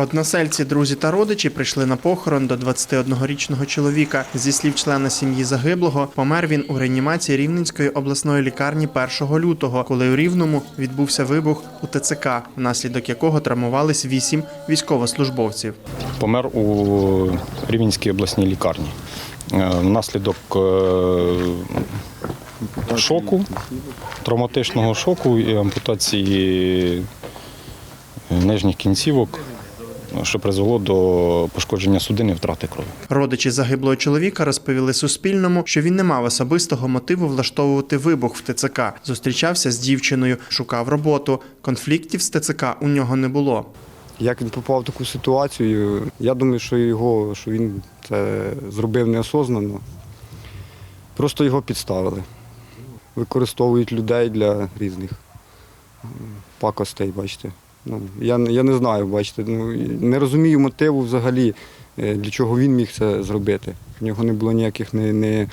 Односельці, друзі та родичі прийшли на похорон до 21-річного чоловіка. Зі слів члена сім'ї загиблого, помер він у реанімації Рівненської обласної лікарні 1 лютого, коли у Рівному відбувся вибух у ТЦК, внаслідок якого травмувались вісім військовослужбовців. Помер у Рівненській обласній лікарні. Е, Внаслідок е, шоку, травматичного шоку і ампутації нижніх кінцівок, що призвело до пошкодження судин і втрати крові. Родичі загиблого чоловіка розповіли Суспільному, що він не мав особистого мотиву влаштовувати вибух в ТЦК. Зустрічався з дівчиною, шукав роботу. Конфліктів з ТЦК у нього не було. Як він попав в таку ситуацію, я думаю, що його, що він це зробив неосознано. Просто його підставили. Використовують людей для різних пакостей, бачите. Ну, я, я не знаю, бачите. Ну, не розумію мотиву взагалі, е, для чого він міг це зробити. В нього не було ніяких не, не,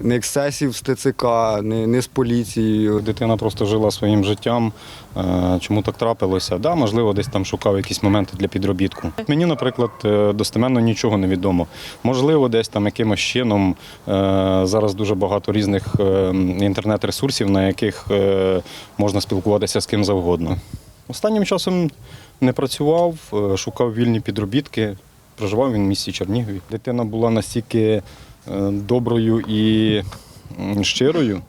не ексцесів з ТЦК, не, не з поліцією. Дитина просто жила своїм життям. Е, Чому так трапилося? Да, можливо, десь там шукав якісь моменти для підробітку. Мені, наприклад, е, достеменно нічого не відомо. Можливо, десь там якимось чином зараз дуже багато різних інтернет-ресурсів, на яких можна спілкуватися з ким завгодно. Останнім часом не працював, е, шукав вільні підробітки. Проживав він в місті Чернігові. Дитина була настільки е, доброю і щирою.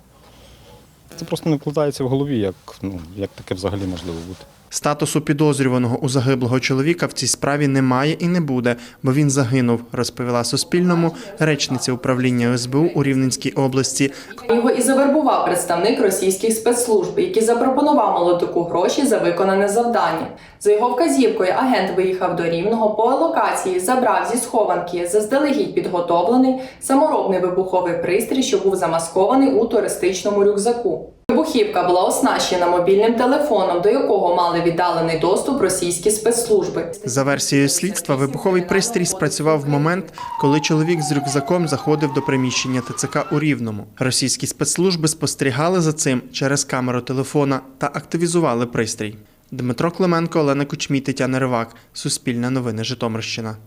Це просто не вкладається в голові, як, ну, як таке взагалі можливо бути. Статусу підозрюваного у загиблого чоловіка в цій справі немає і не буде, бо він загинув, розповіла Суспільному речниця управління СБУ у Рівненській області Його і завербував представник російських спецслужб, який запропонував молодику гроші за виконане завдання. За його вказівкою агент виїхав до Рівного по локації, забрав зі схованки заздалегідь підготовлений саморобний вибуховий пристрій, що був замаскований у туристичному рюкзаку. Вибухівка була оснащена мобільним телефоном, до якого мали віддалений доступ російські спецслужби. За версією слідства, вибуховий пристрій спрацював в момент, коли чоловік з рюкзаком заходив до приміщення ТЦК у Рівному. Російські спецслужби спостерігали за цим через камеру телефона та активізували пристрій. Дмитро Клименко, Олена Кучмій, Тетяна Ривак. Суспільне новини Житомирщина.